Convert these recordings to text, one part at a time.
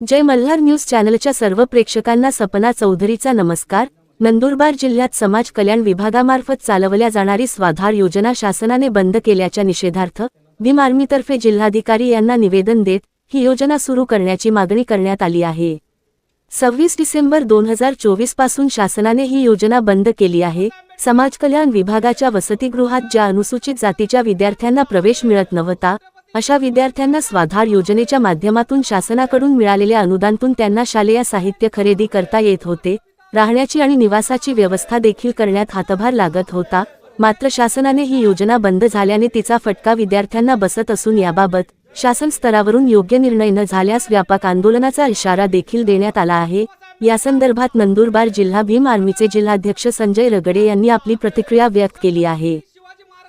जय Malhar news चॅनलच्या सर्व प्रेक्षकांना सपना चौधरीचा नमस्कार. नंदुरबार जिल्ह्यात समाज कल्याण विभागामार्फत चालवल्या जाणारी स्वाधार योजना शासनाने बंद केल्याच्या निषेधार्थ भीम आर्मीतर्फे जिल्हाधिकारी यांना निवेदन देत ही योजना सुरू करण्याची मागणी करण्यात आली आहे. सव्वीस डिसेंबर दोन हजार चोवीसपासून शासनाने ही योजना बंद केली आहे. समाज कल्याण विभागाच्या वसतिगृहात ज्या अनुसूचित जातीच्या विद्यार्थ्यांना प्रवेश मिळत नव्हता अशा विद्यार्थ्यांना स्वाधार योजनेच्या माध्यमातून शासनाकडून मिळालेल्या अनुदानातून त्यांना शालेय साहित्य खरेदी करता येत होते राहण्याची आणि निवासाची व्यवस्था देखील करण्यात हातभार लागत होता मात्र शासनाने ही योजना बंद झाल्याने तिचा फटका विद्यार्थ्यांना बसत असून याबाबत शासन स्तरावरून योग्य निर्णय न झाल्यास व्यापक आंदोलनाचा इशारा देखील देण्यात आला आहे. या संदर्भात नंदुरबार जिल्हा भीम आर्मीचे जिल्हाध्यक्ष संजय रगडे यांनी आपली प्रतिक्रिया व्यक्त केली आहे.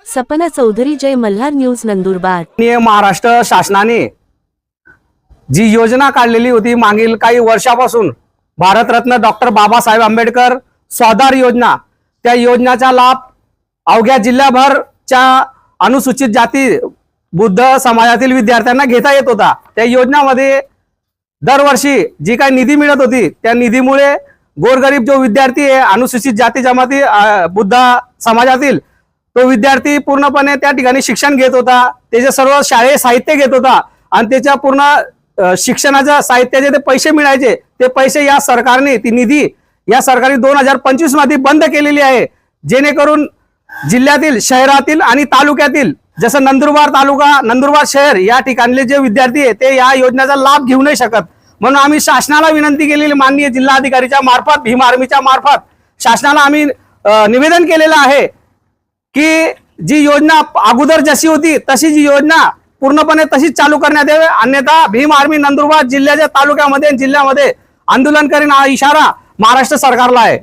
सपना चौधरी जय मल्हार न्यूज नंदुरबार. महाराष्ट्र शासनाने जी योजना काढलेली होती मागील काही वर्षापासून भारतरत्न डॉक्टर बाबासाहेब आंबेडकर स्वाधार योजना. त्या योजनेचा लाभ अवघ्या जिल्ह्याभरच्या अनुसूचित जाती बुद्ध समाजातील विद्यार्थ्यांना घेता येत होता. त्या योजनामध्ये दरवर्षी जी काही निधी मिळत होती त्या निधीमुळे गोरगरीब जो विद्यार्थी आहे अनुसूचित जाती जमाती बुद्ध समाजातील तो विद्यार्थी पूर्णपणे त्या ठिकाणी शिक्षण घेत होता. त्याचे सर्व शाळेय साहित्य घेत होता. आणि त्याच्या पूर्ण शिक्षणाच्या साहित्याचे ते पैसे मिळायचे. ते पैसे या सरकारने ती निधी या सरकारने दोन हजार पंचवीसमध्ये बंद केलेली आहे. जेणेकरून जिल्ह्यातील शहरातील आणि तालुक्यातील जसं नंदुरबार तालुका नंदुरबार शहर या ठिकाणले जे विद्यार्थी आहे ते या योजनेचा लाभ घेऊ नाही शकत. म्हणून आम्ही शासनाला विनंती केलेली माननीय जिल्हाधिकारीच्या मार्फत भीम आर्मीच्या मार्फत शासनाला आम्ही निवेदन केलेलं आहे. की जी योजना अगोदर जशी होती तशी जी योजना पूर्णपणे तशीच चालू करण्यात यावी. अन्यथा भीम आर्मी नंदुरबार जिल्ह्याच्या तालुक्यामध्ये जिल्ह्यामध्ये आंदोलन करीन हा इशारा महाराष्ट्र सरकारला आहे.